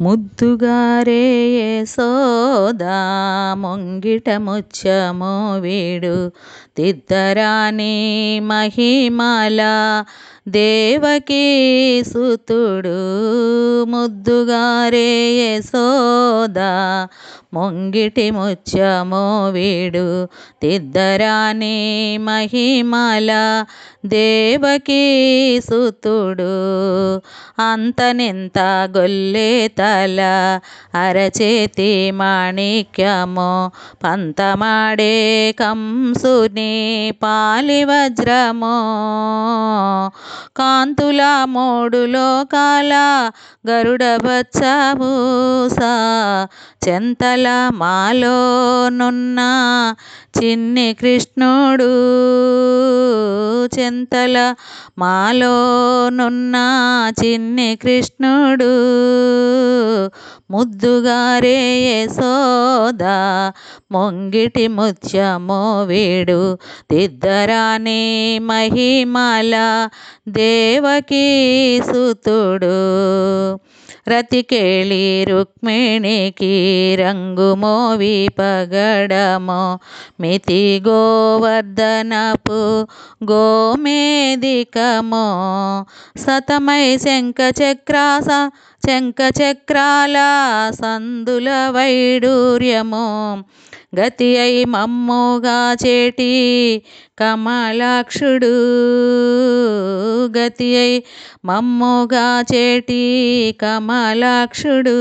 ముద్దుగారే సోదా ముంగిట ముత్యము వీడు. తిద్దరాని మహిమల దేవకీ సుతుడు ముద్దుగారే యశోదా మొంగిటి ముత్యము వీడు తిద్దరాని మహిమల దేవకీ సుతుడు అంతనింత గొల్లే తల అరచేతి మాణిక్యము పంతమాడే కంసుని పాలి వజ్రము కాంతుల మూడు లోకాల గరుడ బచ్చభూస చెంతల మాలోనున్న చిన్ని కృష్ణుడు. చెంతల మాలోనున్న చిన్ని కృష్ణుడు. ముద్దుగారే యశోదా మొంగిటి ముత్యము వీడు. దిద్దరాని మహిమల దేవకీ సుతుడు. రతి రతికేళి రుక్మిణికి రంగుమోవి పగడము. మితి గోవర్ధనపు గోమేదికము సతమై శంఖ చక్రాస శంఖ చక్రాల సందుల వైడూర్యము. గతి అయి మమ్ముగా చేటి కమలాక్షుడు. గతి అయి మమ్ముగా చేటి కమలాక్షుడు.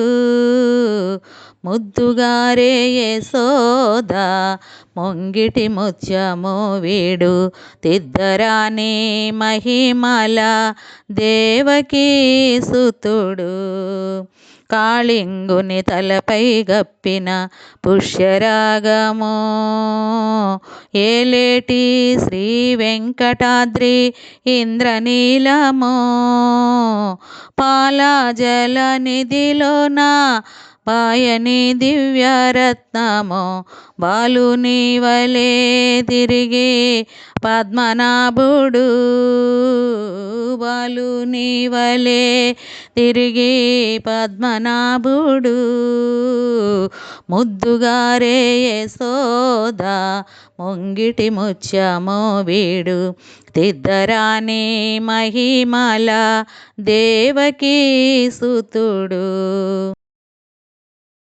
ముద్దుగారే యశోదా ముంగిటి ముత్యము వీడు. తిద్దరాని మహిమల దేవకీ సుతుడు. కాళింగుని తలపై గప్పిన పుష్యరాగము. ఏలేటి శ్రీ వెంకటాద్రి ఇంద్రనీలము. పాలజల నిధిలోన పాయని దివ్యరత్నము బాలుని వలే తిరిగి పద్మనాభుడు. బాలుని వలే తిరిగి పద్మనాభుడు. ముద్దుగారే యశోదా ముంగిటి ముత్యము వీడు. తిద్దరాని మహిమల దేవకీ సుతుడు.